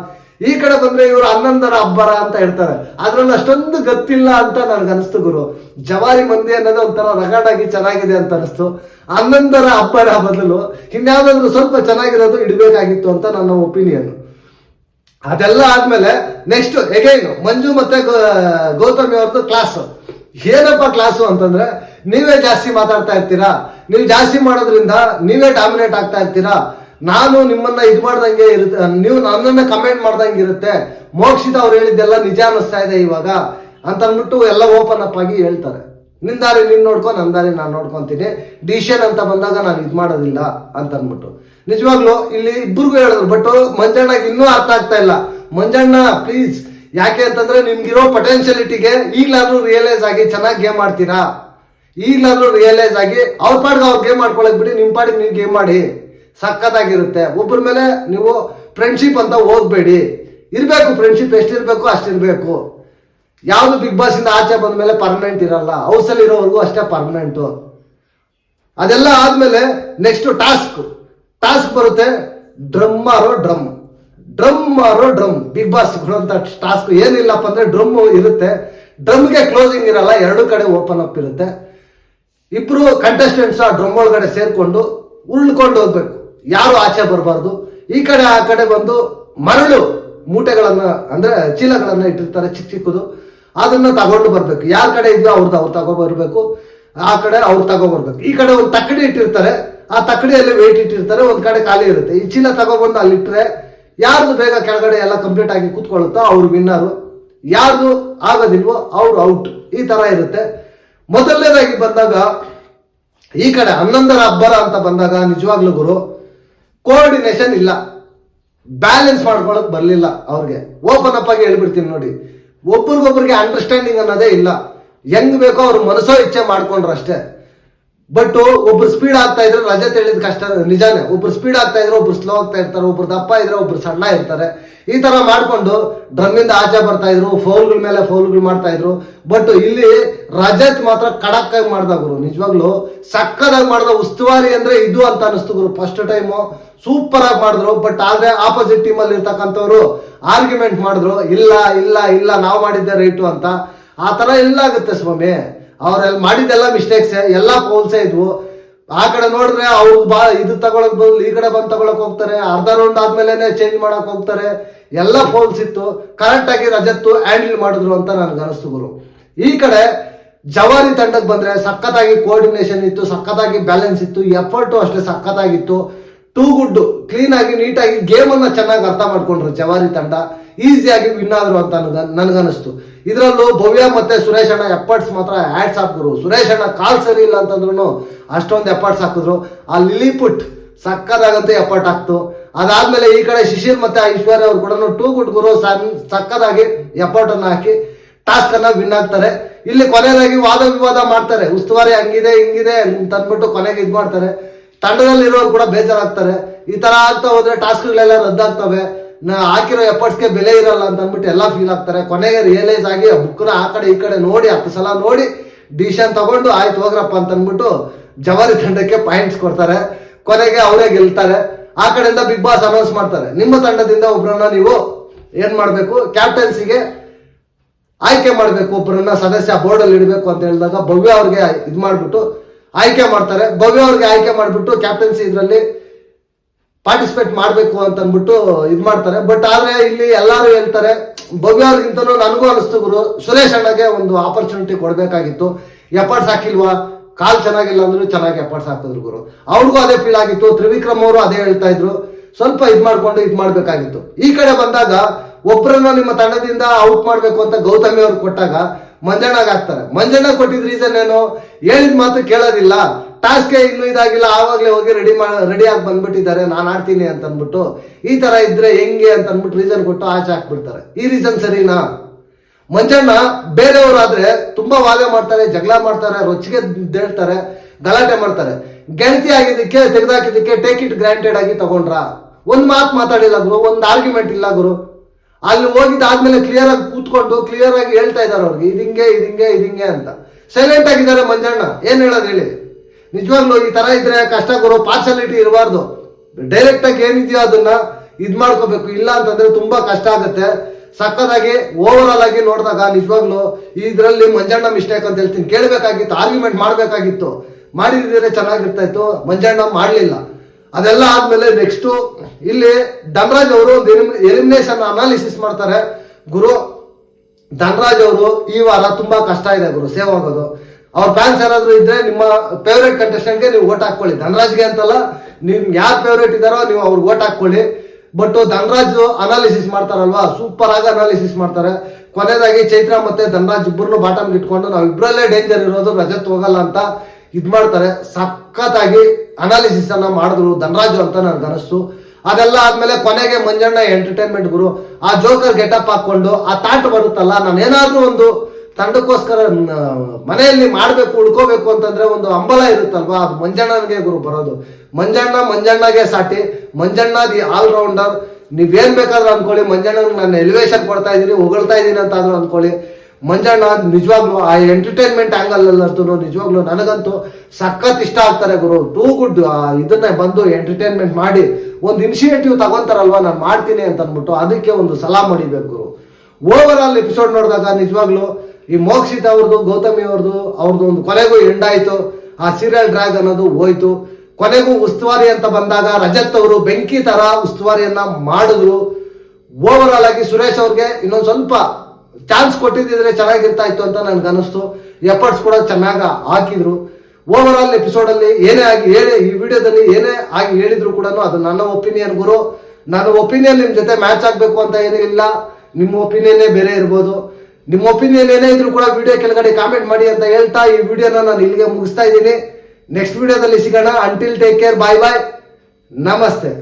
S1: ಈ ಕಡೆ ಬಂದ್ರೆ ಇವರು ಹನ್ನೊಂದರ ಅಬ್ಬರ ಅಂತ ಹೇಳ್ತಾರೆ. ಅದ್ರಲ್ಲಿ ಅಷ್ಟೊಂದು ಗೊತ್ತಿಲ್ಲ ಅಂತ ನನ್ಗೆ ಅನಿಸ್ತು ಗುರು. ಜವಾರಿ ಮಂದಿ ಅನ್ನೋದು ಒಂಥರ ರಗಡಾಗಿ ಚೆನ್ನಾಗಿದೆ ಅಂತ ಅನಿಸ್ತು. ಹನ್ನೊಂದರ ಅಬ್ಬರ ಬದಲು ಇನ್ಯಾವುದಾದ್ರು ಸ್ವಲ್ಪ ಚೆನ್ನಾಗಿರೋದು ಇಡಬೇಕಾಗಿತ್ತು ಅಂತ ನನ್ನ ಒಪಿನಿಯನ್. ಅದೆಲ್ಲ ಆದ್ಮೇಲೆ ನೆಕ್ಸ್ಟ್ ಎಗೈನ್ ಮಂಜು ಮತ್ತೆ ಗೌತಮಿ ಅವ್ರದ್ದು ಕ್ಲಾಸ್ ಏನಪ್ಪ ಕ್ಲಾಸು ಅಂತಂದ್ರೆ, ನೀವೇ ಜಾಸ್ತಿ ಮಾತಾಡ್ತಾ ಇರ್ತೀರಾ? ನೀವು ಜಾಸ್ತಿ ಮಾಡೋದ್ರಿಂದ ನೀವೇ ಡಾಮಿನೇಟ್ ಆಗ್ತಾ ಇರ್ತೀರಾ? ನಾನು ನಿಮ್ಮನ್ನ ಇದು ಮಾಡ್ದಂಗೆ ಇರುತ್ತೆ. ನೀವು ನನ್ನನ್ನ ಕಮೆಂಟ್ ಮಾಡ್ದಂಗೆ ಇರುತ್ತೆ. ಮೋಕ್ಷಿತ ಅವ್ರು ಹೇಳಿದ್ದೆಲ್ಲ ನಿಜ ಅನ್ನಿಸ್ತಾ ಇದೆ ಇವಾಗ. ಅಂತ ಅಂದ್ಬಿಟ್ಟು ಎಲ್ಲ ಓಪನ್ ಅಪ್ ಆಗಿ ಹೇಳ್ತಾರೆ. ನಿನ್ ದಾರಿ ನೀನ್ ನೋಡ್ಕೊ ನನ್ನ ದಾರಿ ನಾನು ನೋಡ್ಕೊಂತೀನಿ ಡಿಶನ್ ಅಂತ ಬಂದಾಗ ನಾನು ಇದು ಮಾಡೋದಿಲ್ಲ ಅಂತ ಅಂದ್ಬಿಟ್ಟು ನಿಜವಾಗ್ಲೂ ಇಲ್ಲಿ ಇಬ್ಬರಿಗೂ ಹೇಳಿದ್ರು ಬಟ್ ಮಂಜಣ್ಣಗೆ ಇನ್ನೂ ಅರ್ಥ ಆಗ್ತಾ ಇಲ್ಲ. ಮಂಜಣ್ಣ ಪ್ಲೀಸ್ ಯಾಕೆ ಅಂತಂದ್ರೆ ನಿಮ್ಗಿರೋ ಪೊಟೆನ್ಷಿಯಲಿಟಿಗೆ ಈಗಲಾದ್ರೂ ರಿಯಲೈಸ್ ಆಗಿ ಚೆನ್ನಾಗಿ ಗೇಮ್ ಆಡ್ತೀರಾ? ಈಗಲಾದ್ರೂ ರಿಯಲೈಸ್ ಆಗಿ ಅವ್ರ ಪಾಡಿಗೆ ಅವ್ರು ಗೇಮ್ ಮಾಡ್ಕೊಳಕ್ ಬಿಡಿ ನಿಮ್ಮ ಪಾಡಿಗೆ ನೀವು ಗೇಮ್ ಮಾಡಿ. ಸಖತ್ತಾಗಿರುತ್ತೆ. ಒಬ್ಬರ ಮೇಲೆ ನೀವು ಫ್ರೆಂಡ್ಶಿಪ್ ಅಂತ ಹೋಗ್ಬೇಡಿ. ಇರಬೇಕು ಫ್ರೆಂಡ್ಶಿಪ್ ಎಷ್ಟಿರಬೇಕು ಅಷ್ಟಿರಬೇಕು ಯಾವುದು ಬಿಗ್ ಬಾಸ್ ಇಂದ ಆಚೆ ಬಂದ ಮೇಲೆ ಪರ್ಮನೆಂಟ್ ಇರಲ್ಲ. ಹೌಸಲ್ಲಿ ಇರೋವರೆಗೂ ಅಷ್ಟೇ ಪರ್ಮನೆಂಟು ಅದೆಲ್ಲ ಆದಮೇಲೆ ನೆಕ್ಸ್ಟ್ ಟಾಸ್ಕ್ ಟಾಸ್ಕ್ ಬರುತ್ತೆ ಡ್ರಮ್ ಮಾರೋ ಡ್ರಮ್ ಡ್ರಮ್ ಮಾರೋ ಡ್ರಮ್ ಬಿಗ್ ಬಾಸ್ ಅಂತ ಟಾಸ್ಕ್ ಏನಿಲ್ಲಪ್ಪ ಅಂದ್ರೆ ಡ್ರಮ್ ಇರುತ್ತೆ. ಡ್ರಮ್ಗೆ ಕ್ಲೋಸಿಂಗ್ ಇರಲ್ಲ, ಎರಡು ಕಡೆ ಓಪನ್ ಅಪ್ ಇರುತ್ತೆ. ಇಬ್ರು ಕಂಟೆಸ್ಟೆಂಟ್ಸ್ ಆ ಡ್ರಮ್ ಒಳಗಡೆ ಸೇರಿಕೊಂಡು ಉರುಳ್ಕೊಂಡು ಹೋಗ್ಬೇಕು. ಯಾರು ಆಚೆ ಬರಬಾರ್ದು. ಈ ಕಡೆ, ಆ ಕಡೆ ಬಂದು ಮರಳು ಮೂಟೆಗಳನ್ನ, ಅಂದ್ರೆ ಚೀಲಗಳನ್ನ ಇಟ್ಟಿರ್ತಾರೆ ಚಿಕ್ಕ ಚಿಕ್ಕದು. ಅದನ್ನ ತಗೊಂಡು ಬರ್ಬೇಕು. ಯಾರ ಕಡೆ ಇದೆಯೋ ಅವ್ರದ್ದು ಅವ್ರು ತಗೋ ಬರ್ಬೇಕು. ಆ ಕಡೆ ಅವ್ರು ತಗೋ ಬರ್ಬೇಕು. ಈ ಕಡೆ ಒಂದು ತಕ್ಕಡಿ ಇಟ್ಟಿರ್ತಾರೆ. ಆ ತಕ್ಕಡಿಯಲ್ಲಿ ವೇಟ್ ಇಟ್ಟಿರ್ತಾರೆ. ಒಂದ್ ಕಡೆ ಖಾಲಿ ಇರುತ್ತೆ. ಈ ಚೀಲ ತಗೊಬಂದು ಅಲ್ಲಿಟ್ರೆ ಯಾರ್ದು ಬೇಗ ಕೆಳಗಡೆ ಎಲ್ಲ ಕಂಪ್ಲೀಟ್ ಆಗಿ ಕೂತ್ಕೊಳ್ಳುತ್ತೋ ಅವ್ರು ವಿನ್ನರು ಯಾರ್ದು ಆಗೋದಿಲ್ವೋ ಅವ್ರು ಔಟ್ ಈ ತರ ಇರುತ್ತೆ. ಮೊದಲನೇದಾಗಿ ಬಂದಾಗ ಈ ಕಡೆ ಹನ್ನೊಂದರ ಅಬ್ಬರ ಅಂತ ಬಂದಾಗ ನಿಜವಾಗ್ಲೂ ಗುರು ಕೋಆರ್ಡಿನೇಷನ್ ಇಲ್ಲ. ಬ್ಯಾಲೆನ್ಸ್ ಮಾಡ್ಕೊಳಕ್ ಬರಲಿಲ್ಲ ಅವ್ರಿಗೆ. ಓಪನ್ ಅಪ್ ಆಗಿ ಹೇಳ್ಬಿಡ್ತೀನಿ ನೋಡಿ. ಒಬ್ರಿಗೊಬ್ರಿಗೆ ಅಂಡರ್ಸ್ಟ್ಯಾಂಡಿಂಗ್ ಅನ್ನೋದೇ ಇಲ್ಲ. ಹೆಂಗ್ ಬೇಕೋ ಅವ್ರ ಮನಸ್ಸೋ ಇಚ್ಛೆ ಮಾಡ್ಕೊಂಡ್ರು ಅಷ್ಟೇ. ಬಟ್ ಒಬ್ರು ಸ್ಪೀಡ್ ಆಗ್ತಾ ಇದ್ರೆ ರಜೆ ತಿಳಿದ ಕಷ್ಟ ನಿಜಾನೇ. ಒಬ್ರು ಸ್ಪೀಡ್ ಆಗ್ತಾ ಇದ್ರೆ ಒಬ್ರು ಸ್ಲೋ ಆಗ್ತಾ ಇರ್ತಾರೆ, ಒಬ್ರು ದಪ್ಪ ಇದ್ರೆ ಒಬ್ರು ಸಣ್ಣ ಇರ್ತಾರೆ. ಈ ತರ ಮಾಡ್ಕೊಂಡು ಡ್ರಮ್ಮಿಂದ ಆಚೆ ಬರ್ತಾ ಇದ್ರು, ಫೌಲ್ಗಳ ಮೇಲೆ ಫೌಲ್ಗಳು ಮಾಡ್ತಾ ಇದ್ರು. ಬಟ್ ಇಲ್ಲಿ ರಜತ್ ಮಾತ್ರ ಖಡಕ್ ಆಗಿ ಮಾಡ್ದ ಗುರು, ನಿಜವಾಗ್ಲು ಸಕ್ಕದಾಗಿ ಮಾಡ್ದ ಉಸ್ತುವಾರಿ ಅಂದ್ರೆ ಇದು ಅಂತ ಅನಿಸ್ತು ಗುರು. ಫಸ್ಟ್ ಟೈಮು ಸೂಪರ್ ಆಗಿ ಮಾಡಿದ್ರು ಬಟ್ ಆದ್ರೆ ಆಪೋಸಿಟ್ ಟೀಮ್ ಅಲ್ಲಿ ಇರ್ತಕ್ಕಂಥವ್ರು ಆರ್ಗ್ಯುಮೆಂಟ್ ಮಾಡಿದ್ರು, ಇಲ್ಲ ಇಲ್ಲ ಇಲ್ಲ, ನಾವು ಮಾಡಿದ್ದೆ ರೈಟು ಅಂತ. ಆ ತರ ಎಲ್ಲ ಆಗುತ್ತೆ ಸ್ವಾಮಿ. ಅವ್ರಲ್ಲಿ ಮಾಡಿದ್ದೆಲ್ಲ ಮಿಸ್ಟೇಕ್ಸ್ ಎಲ್ಲ ಪೋಲ್ಸೇ ಇದ್ವು. ಆ ಕಡೆ ನೋಡಿದ್ರೆ ಅವ್ರು ಬಾ, ಇದು ತಗೊಳಕ್ ಬದಲು, ಈ ಕಡೆ ಬಂದು ತಗೊಳಕ್ ಹೋಗ್ತಾರೆ, ಅರ್ಧ ರೌಂಡ್ ಆದ್ಮೇಲೆ ಚೇಂಜ್ ಮಾಡಕ್ ಹೋಗ್ತಾರೆ, ಎಲ್ಲ ಫೋಲ್ಸ್ ಇತ್ತು ಕರೆಕ್ಟ್ ಆಗಿ ರಜತ್ತು ಹ್ಯಾಂಡಲ್ ಮಾಡಿದ್ರು ಅಂತ ನನಗೆ ಅನಿಸ್ತು ಗುರು. ಈ ಕಡೆ ಜವಾರಿ ತಂಡಕ್ಕೆ ಬಂದ್ರೆ ಸಖತ್ತಾಗಿ ಕೋಆರ್ಡಿನೇಷನ್ ಇತ್ತು, ಸಖತ್ತಾಗಿ ಬ್ಯಾಲೆನ್ಸ್ ಇತ್ತು ಎಫರ್ಟು ಅಷ್ಟೇ ಸಖತ್ತಾಗಿತ್ತು. ಟೂ ಗುಡ್ ಕ್ಲೀನ್ ಆಗಿ ನೀಟಾಗಿ ಗೇಮ್ ಅನ್ನ ಚೆನ್ನಾಗಿ ಅರ್ಥ ಮಾಡ್ಕೊಂಡ್ರು ಜವಾರಿ ತಂಡ. ಈಸಿಯಾಗಿ ವಿನ್ ಆದ್ರು ಅಂತ ನನಗನ್ನಿಸ್ತು. ಇದರಲ್ಲೂ ಭವ್ಯ ಮತ್ತೆ ಸುರೇಶ್ ಅಣ್ಣ ಎಫರ್ಟ್ಸ್ ಮಾತ್ರ ಆಡ್ಸ್ ಹಾಕಿದ್ರು ಸುರೇಶ್ ಅಣ್ಣ ಕಾಲ್ ಸರಿ ಇಲ್ಲ ಅಂತಂದ್ರು ಅಷ್ಟೊಂದು ಎಫರ್ಟ್ಸ್ ಹಾಕಿದ್ರು. ಆ ಲಿಲಿಪುಟ್ ಸಕ್ಕದಾಗಂತೆ ಎಫರ್ಟ್ ಹಾಕ್ತು. ಅದಾದ್ಮೇಲೆ ಈ ಕಡೆ ಶಿಶಿರ್ ಮತ್ತೆ ಐಶ್ವರ್ಯ ಅವ್ರು ಕೂಡ ಟೂ ಗುಡ್ ಗುರು. ಸಕ್ಕದಾಗಿ ಎಫರ್ಟ್ ಅನ್ನ ಹಾಕಿ ಟಾಸ್ಕ್ ಅನ್ನ ವಿನ್ ಆಗ್ತಾರೆ. ಇಲ್ಲಿ ಕೊನೆಯದಾಗಿ ವಾದ ವಿವಾದ ಮಾಡ್ತಾರೆ. ಉಸ್ತುವಾರಿ ಹಂಗಿದೆ, ಹಿಂಗಿದೆ ಅಂತ ಅಂದ್ಬಿಟ್ಟು ಕೊನೆಗೆ ಇದ್ ಮಾಡ್ತಾರೆ ತಂಡದಲ್ಲಿ ಇರೋರು ಕೂಡ ಬೇಜಾರಾಗ್ತಾರೆ. ಈ ತರ ಆಗ್ತಾ ಹೋದ್ರೆ ಟಾಸ್ಕ್ಗಳೆಲ್ಲ ರದ್ದಾಗ್ತವೆ. ನಾ ಹಾಕಿರೋ ಎಫರ್ಟ್ಸ್ಗೆ ಬೆಲೆ ಇರಲ್ಲ ಅಂತ ಅಂದ್ಬಿಟ್ಟು ಎಲ್ಲ ಫೀಲ್ ಆಗ್ತಾರೆ. ಕೊನೆಗೆ ರಿಯಲೈಸ್ ಆಗಿ ಬುಕ್ನ ಆ ಕಡೆ ಈ ಕಡೆ ನೋಡಿ, ಹತ್ತು ಸಲ ನೋಡಿ ಡಿಸಿಷನ್ ತಗೊಂಡು ಆಯ್ತು ಹೋಗ್ರಪ್ಪ ಅಂತ ಅಂದ್ಬಿಟ್ಟು ಜವಾರಿ ತಂಡಕ್ಕೆ ಪಾಯಿಂಟ್ಸ್ ಕೊಡ್ತಾರೆ. ಕೊನೆಗೆ ಅವರೇ ಗೆಲ್ತಾರೆ. ಆ ಕಡೆಯಿಂದ ಬಿಗ್ ಬಾಸ್ ಅನೌನ್ಸ್ ಮಾಡ್ತಾರೆ. ನಿಮ್ಮ ತಂಡದಿಂದ ಒಬ್ಬರನ್ನ ನೀವು ಏನ್ ಮಾಡಬೇಕು? ಕ್ಯಾಪ್ಟನ್ಸಿಗೆ ಆಯ್ಕೆ ಮಾಡಬೇಕು. ಒಬ್ಬರನ್ನ ಸದಸ್ಯ ಬೋರ್ಡ್ ಅಲ್ಲಿ ಇಡಬೇಕು ಅಂತ ಹೇಳಿದಾಗ ಭವ್ಯ ಅವ್ರಿಗೆ ಇದು ಮಾಡ್ಬಿಟ್ಟು ಆಯ್ಕೆ ಮಾಡ್ತಾರೆ. ಭವ್ಯ ಅವ್ರಿಗೆ ಆಯ್ಕೆ ಮಾಡಿಬಿಟ್ಟು ಕ್ಯಾಪ್ಟನ್ಸಿ ಇದರಲ್ಲಿ ಪಾರ್ಟಿಸಿಪೇಟ್ ಮಾಡಬೇಕು ಅಂತ ಅಂದ್ಬಿಟ್ಟು ಇದು ಮಾಡ್ತಾರೆ. ಬಟ್ ಆದರೆ ಇಲ್ಲಿ ಎಲ್ಲರೂ ಹೇಳ್ತಾರೆ, ಭವ್ಯ ಅವ್ರಿಗಿಂತಲೂ ನನಗೂ ಅನಿಸ್ತು ಗುರು, ಸುರೇಶ್ ಅಣ್ಣಗೆ ಒಂದು ಆಪರ್ಚುನಿಟಿ ಕೊಡಬೇಕಾಗಿತ್ತು. ಎಫರ್ಟ್ಸ್ ಹಾಕಿಲ್ವಾ? ಕಾಲ್ ಚೆನ್ನಾಗಿಲ್ಲ ಅಂದ್ರೂ ಚೆನ್ನಾಗಿ ಎಫರ್ಟ್ಸ್ ಹಾಕಿದ್ರು ಗುರು. ಅವ್ರಿಗೂ ಅದೇ ಫೀಲ್ ಆಗಿತ್ತು. ತ್ರಿವಿಕ್ರಮ್ ಅವರು ಅದೇ ಹೇಳ್ತಾ ಇದ್ರು. ಸ್ವಲ್ಪ ಇದು ಮಾಡ್ಕೊಂಡು ಇದು ಮಾಡಬೇಕಾಗಿತ್ತು. ಈ ಕಡೆ ಬಂದಾಗ ಒಬ್ಬರನ್ನ ನಿಮ್ಮ ತಂಡದಿಂದ ಔಟ್ ಮಾಡಬೇಕು ಅಂತ ಗೌತಮಿ ಅವ್ರಿಗೆ ಕೊಟ್ಟಾಗ ಮಂಜಣ್ಣಗ್ ಹಾಕ್ತಾರೆ ಮಂಜಣ್ಣ ಕೊಟ್ಟಿದ್ ರೀಸನ್ ಏನು? ಹೇಳಿದ ಮಾತು ಕೇಳೋದಿಲ್ಲ. ಟಾಸ್ಕ್ ಇನ್ನೂ ಇದಾಗಿಲ್ಲ. ಆವಾಗಲೇ ಹೋಗಿ ರೆಡಿ ಮಾ ರೆಡಿ ಆಗಿ ಬಂದ್ಬಿಟ್ಟಿದ್ದಾರೆ. ನಾನು ಆಡ್ತೀನಿ ಅಂತ ಅಂದ್ಬಿಟ್ಟು ಈ ತರ ಇದ್ರೆ ಹೆಂಗೆ ಅಂತ ಅಂದ್ಬಿಟ್ಟು ರೀಸನ್ ಕೊಟ್ಟು ಆಚೆ ಹಾಕ್ಬಿಡ್ತಾರೆ. ಈ ರೀಸನ್ ಸರಿನಾ? ಮಂಜಣ್ಣ ಬೇರೆಯವರಾದ್ರೆ ತುಂಬಾ ವಾದ ಮಾಡ್ತಾರೆ, ಜಗಳ ಮಾಡ್ತಾರೆ, ರೊಚ್ಚಿಗೆ ದೇಳ್ತಾರೆ, ಗಲಾಟೆ ಮಾಡ್ತಾರೆ. ಗೆಳತಿ ಆಗಿದ್ದಕ್ಕೆ, ತೆಗೆದಾಕಿದ್ದಕ್ಕೆ ಟೇಕ್ ಇಟ್ ಗ್ರಾಂಟೆಡ್ ಆಗಿ ತಗೊಂಡ್ರ. ಒಂದ್ ಮಾತು ಮಾತಾಡಿಲ್ಲ ಗುರು, ಒಂದ್ ಆರ್ಗ್ಯುಮೆಂಟ್ ಇಲ್ಲ ಗುರು. ಅಲ್ಲಿ ಹೋಗಿದ್ದಾದ್ಮೇಲೆ ಕ್ಲಿಯರ್ ಆಗಿ ಕೂತ್ಕೊಂಡು ಕ್ಲಿಯರ್ ಆಗಿ ಹೇಳ್ತಾ ಇದ್ದಾರೆ ಅವ್ರಿಗೆ ಇದಿಂಗೆ ಇದಿಂಗೆ ಇದಿಂಗೆ ಅಂತ. ಸೈಲೆಂಟ್ ಆಗಿದ್ದಾರೆ ಮಂಜಣ್ಣ, ಏನ್ ಹೇಳೋದು ಹೇಳಿ? ನಿಜವಾಗ್ಲೂ ಈ ತರ ಇದ್ರೆ ಕಷ್ಟ ಗುರು ಪಾರ್ಶಾಲಿಟಿ ಇರಬಾರ್ದು. ಡೈರೆಕ್ಟ್ ಆಗಿ ಏನಿದೆಯೋ ಅದನ್ನ ಇದ್ ಮಾಡ್ಕೋಬೇಕು. ಇಲ್ಲ ಅಂತಂದ್ರೆ ತುಂಬಾ ಕಷ್ಟ ಆಗುತ್ತೆ. ಸಕ್ಕದಾಗಿ ಓವರ್ ಆಲ್ ಆಗಿ ನೋಡಿದಾಗ ನಿಜವಾಗ್ಲೂ ಇದರಲ್ಲಿ ಮಂಜಣ್ಣ ಮಿಸ್ಟೇಕ್ ಅಂತ ಹೇಳ್ತೀನಿ. ಕೇಳಬೇಕಾಗಿತ್ತು ಆರ್ಗ್ಯುಮೆಂಟ್ ಮಾಡಬೇಕಾಗಿತ್ತು. ಮಾಡಿದ್ರೆ ಚೆನ್ನಾಗಿರ್ತಾ ಇತ್ತು. ಮಂಜಣ್ಣ ಮಾಡಲಿಲ್ಲ. ಅದೆಲ್ಲ ಆದ್ಮೇಲೆ ನೆಕ್ಸ್ಟ್ ಇಲ್ಲಿ ಧನರಾಜ್ ಅವರು ಒಂದು ಎಲಿಮಿನೇಷನ್ ಅನಾಲಿಸಿಸ್ ಮಾಡ್ತಾರೆ. ಗುರು, ಧನರಾಜ್ ಅವರು ಈ ವಾರ ತುಂಬಾ ಕಷ್ಟ ಇದೆ ಗುರು, ಸೇವ್ ಆಗೋದು. ಅವ್ರ ಫ್ಯಾನ್ಸ್ ಯಾರಾದ್ರೂ ಇದ್ರೆ ನಿಮ್ಮ ಫೇವ್ರೇಟ್ ಕಂಟೆಸ್ಟೆಂಟ್ಗೆ ನೀವು ಓಟ್ ಹಾಕೊಳ್ಳಿ ಧನರಾಜ್ಗೆ ಅಂತಲ್ಲ, ನಿಮ್ ಯಾರು ಫೇವ್ರೇಟ್ ಇದಾರೋ ನೀವು ಅವ್ರಿಗೆ ಓಟ್ ಹಾಕೊಳ್ಳಿ ಬಟ್ ಧನರಾಜ್ ಅನಾಲಿಸಿಸ್ ಮಾಡ್ತಾರಲ್ವಾ? ಸೂಪರ್ ಆಗಿ ಅನಾಲಿಸಿಸ್ ಮಾಡ್ತಾರೆ. ಕೊನೆಯದಾಗಿ ಚೈತ್ರ ಮತ್ತೆ ಧನರಾಜ್ ಇಬ್ಬರನ್ನು ಬಾಟಮ್ ಇಟ್ಕೊಂಡು ನಾವು ಇಬ್ಬರಲ್ಲೇ ಡೇಂಜರ್ ಇರೋದು, ರಜತ್ ಹೋಗಲ್ಲ ಅಂತ ಇದ್ ಮಾಡ್ತಾರೆ ಸಖತ್ತಾಗಿ ಅನಾಲಿಸಿಸ್ ಅನ್ನ ಮಾಡಿದ್ರು, ಧನರಾಜು ಅಂತ ನನ್ಗೆ ಅನಿಸ್ತು ಅದೆಲ್ಲ ಆದ್ಮೇಲೆ ಕೊನೆಗೆ ಮಂಜಣ್ಣ ಎಂಟರ್ಟೈನ್ಮೆಂಟ್ ಗುರು, ಆ ಜೋಕರ್ ಗೆಟಪ್ ಹಾಕೊಂಡು ಆ ತಾಟ್ ಬರುತ್ತಲ್ಲ ನಾನು ಏನಾದ್ರೂ ಒಂದು ತಂಡಕ್ಕೋಸ್ಕರ ಮನೆಯಲ್ಲಿ ಮಾಡಬೇಕು, ಉಳ್ಕೋಬೇಕು ಅಂತಂದ್ರೆ ಒಂದು ಹಂಬಲ ಇರುತ್ತಲ್ವಾ? ಅದು ಮಂಜಣ್ಣನಿಗೆ ಗುರು ಬರೋದು. ಮಂಜಣ್ಣ ಮಂಜಣ್ಣಗೆ ಸಾಟಿ. ಮಂಜಣ್ಣ ದಿ ಆಲ್ರೌಂಡರ್ ನೀವೇನ್ ಬೇಕಾದ್ರೂ ಅನ್ಕೊಳ್ಳಿ ಮಂಜಣ್ಣನ ನಾನು ಎಲಿವೇಶನ್ ಕೊಡ್ತಾ ಇದ್ದೀನಿ, ಹೊಗಳ್ತಾ ಇದ್ದೀನಿ ಅಂತಾದ್ರೂ ಅನ್ಕೊಳ್ಳಿ. ಮಂಜಣ್ಣ ನಿಜವಾಗ್ಲೂ ಆ ಎಂಟರ್ಟೈನ್ಮೆಂಟ್ ಆಂಗಲ್ ಅಲ್ಲಂತೂ ನಿಜವಾಗ್ಲೂ ನನಗಂತೂ ಸಖತ್ ಇಷ್ಟ ಆಗ್ತಾರೆ ಗುರು. ಟೂ ಗುಡ್ ಇದನ್ನ ಬಂದು ಎಂಟರ್ಟೈನ್ಮೆಂಟ್ ಮಾಡಿ ಒಂದು ಇನಿಷಿಯೇಟಿವ್ ತಗೊಂತಾರಲ್ವಾ, ನಾನು ಮಾಡ್ತೀನಿ ಅಂತ ಅಂದ್ಬಿಟ್ಟು ಅದಕ್ಕೆ ಒಂದು ಸಲಾ ಮಾಡಿಬೇಕು ಗುರು. ಓವರ್ ಆಲ್ ಎಪಿಸೋಡ್ ನೋಡಿದಾಗ ನಿಜವಾಗ್ಲೂ ಈ ಮೋಕ್ಷಿತ್ ಅವ್ರದ್ದು ಗೌತಮಿ ಅವ್ರದ್ದು ಅವ್ರದ್ದು ಒಂದು ಕೊನೆಗೂ ಎಂಡ್ ಆಯ್ತು. ಆ ಸೀರಿಯಲ್ ಡ್ರಾಗ್ ಅನ್ನೋದು ಹೋಯ್ತು. ಕೊನೆಗೂ ಉಸ್ತುವಾರಿ ಅಂತ ಬಂದಾಗ ರಜತ್ ಅವರು ಬೆಂಕಿ ತರ ಉಸ್ತುವಾರಿಯನ್ನ ಮಾಡಿದ್ರು. ಓವರ್ ಆಲ್ ಆಗಿ ಸುರೇಶ್ ಅವ್ರಿಗೆ ಇನ್ನೊಂದು ಸ್ವಲ್ಪ ಚಾನ್ಸ್ ಕೊಟ್ಟಿದ್ದಿದ್ರೆ ಚೆನ್ನಾಗಿರ್ತಾ ಇತ್ತು ಅಂತ ನನಗೆ ಅನಿಸ್ತು ಎಫರ್ಟ್ಸ್ ಕೂಡ ಚೆನ್ನಾಗಿ ಹಾಕಿದ್ರು. ಓವರ್ ಆಲ್ ಎಪಿಸೋಡ್ ಅಲ್ಲಿ ಏನೇ ಆಗಿ ಹೇಳಿ ಈ ವಿಡಿಯೋದಲ್ಲಿ ಏನೇ ಆಗಿ ಹೇಳಿದ್ರು ಕೂಡ ಅದು ನನ್ನ ಒಪಿನಿಯನ್ ಗುರು. ನನ್ನ ಒಪಿನಿಯನ್ ನಿಮ್ಮ ಜೊತೆ ಮ್ಯಾಚ್ ಆಗಬೇಕು ಅಂತ ಏನೂ ಇಲ್ಲ. ನಿಮ್ಮ ಒಪಿನಿಯನ್ನೇ ಬೇರೆ ಇರ್ಬೋದು. ನಿಮ್ಮ ಒಪಿನಿಯನ್ ಏನೇ ಇದ್ರು ಕೂಡ ವಿಡಿಯೋ ಕೆಳಗಡೆ ಕಾಮೆಂಟ್ ಮಾಡಿ ಅಂತ ಹೇಳ್ತಾ ಈ ವಿಡಿಯೋನ ನಾನು ಇಲ್ಲಿಗೆ ಮುಗಿಸ್ತಾ ಇದ್ದೀನಿ. ನೆಕ್ಸ್ಟ್ ವಿಡಿಯೋದಲ್ಲಿ ಸಿಗೋಣ. Until take care bye bye ನಮಸ್ತೆ.